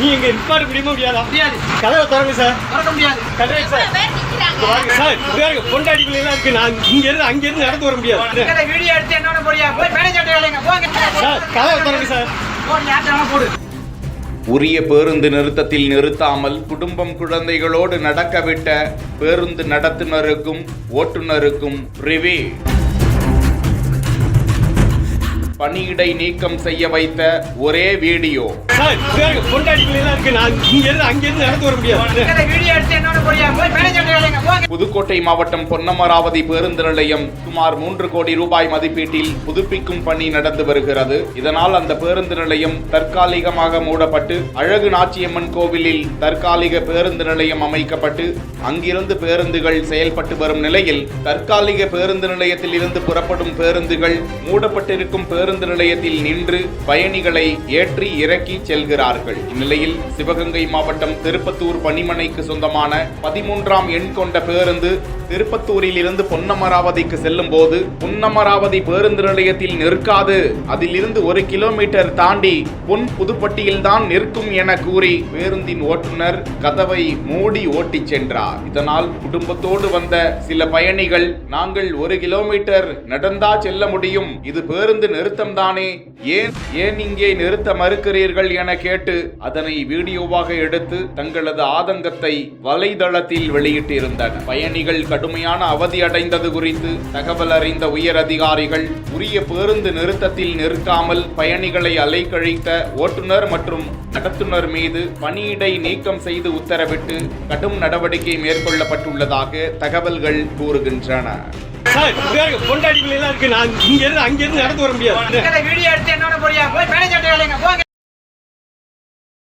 நீ இங்க நிப்பாட்ட முடியுமா முடியாதா? முடியாது. கதவை திறங்க சார். திறக்க முடியாது. கதவை சார். வாங்க சார் பொண்டாட்டி பிள்ளைலாம் இருக்கு. நான் இங்க இருந்து அங்க இருந்து நடந்து வர முடியாது. நீங்க வீடியோ எடுத்து என்னோட போறியா போய் மேனேஜர் வேலைங்க போங்க. சார் கதவை திறங்க சார். போடு. உரிய பேருந்து நிறுத்தத்தில் நிறுத்தாமல் குடும்பம் குழந்தைகளோடு நடக்கவிட்ட பேருந்து நடத்துனருக்கும் ஓட்டுநருக்கும் ரிவே. பணியிடை நீக்கம் செய்ய வைத்த ஒரே வீடியோ. சார் இங்க பாருங்க, பொண்டாட்டி பிள்ளைலாம் இருக்கு. நான் இங்க இருந்து அங்க இருந்து நடந்து வர முடியாது. புதுக்கோட்டை மாவட்டம் பொன்னமராவதி பேருந்து நிலையம் சுமார் மூன்று கோடி ரூபாய் மதிப்பீட்டில் புதுப்பிக்கும் பணி நடந்து வருகிறது. இதனால் அந்த பேருந்து நிலையம் தற்காலிகமாக மூடப்பட்டு அழகு நாச்சியம்மன் கோவிலில் தற்காலிக பேருந்து நிலையம் அமைக்கப்பட்டு அங்கிருந்து பேருந்துகள் செயல்பட்டு வரும் நிலையில் தற்காலிக பேருந்து நிலையத்தில் இருந்து புறப்படும் பேருந்துகள் மூடப்பட்டிருக்கும் பேருந்து நிலையத்தில் நின்று பயணிகளை ஏற்றி இறக்கி செல்கிறார்கள். இந்நிலையில் சிவகங்கை மாவட்டம் திருப்பத்தூர் பணிமனைக்கு சொந்தமான பதிமூன்றாம் எண் கொண்ட பேருந்து திருப்பத்தூரில் திருப்பத்தூரிலிருந்து பொன்னமராவதிக்கு செல்லும் போது பொன்னமராவதி பேருந்து நிலையத்தில் நிற்காது. அதிலிருந்து ஒரு கிலோமீட்டர் தாண்டி பொன் புதுப்பட்டியில்தான் நிற்கும் என கூறி பேருந்தின் ஓட்டுநர் கதவை மூடி ஓட்டிச் சென்றார். இதனால் குடும்பத்தோடு வந்த சில பயணிகள் நாங்கள் ஒரு கிலோமீட்டர் நடந்தா செல்ல முடியும். இது பேருந்து நிறுத்தம் தானே. ஏன் ஏன் இங்கே நிறுத்த மறுக்கிறீர்கள்? என கேட்டு அதனை வீடியோவாக எடுத்து தங்களது ஆதங்கத்தை வலைதளத்தில் வெளியிட்டிருந்தனர். பயணிகள் கடுமையான அவதி அடைந்தது குறித்து தகவல் அறிந்த உயர் அதிகாரிகள் உரிய பேருந்து நிறுத்தத்தில் நிறுத்தாமல் பயணிகளை அலைக்கழித்த ஓட்டுநர் மற்றும் நடத்துனர் மீது பணியிடை நீக்கம் செய்து உத்தரவிட்டு கடும் நடவடிக்கை மேற்கொள்ளப்பட்டுள்ளதாக தகவல்கள் கூறுகின்றன. பிள்ளைலாம் இருக்கு. நான் இங்க இருந்து அங்க இருந்து நடந்து வர முடியாது.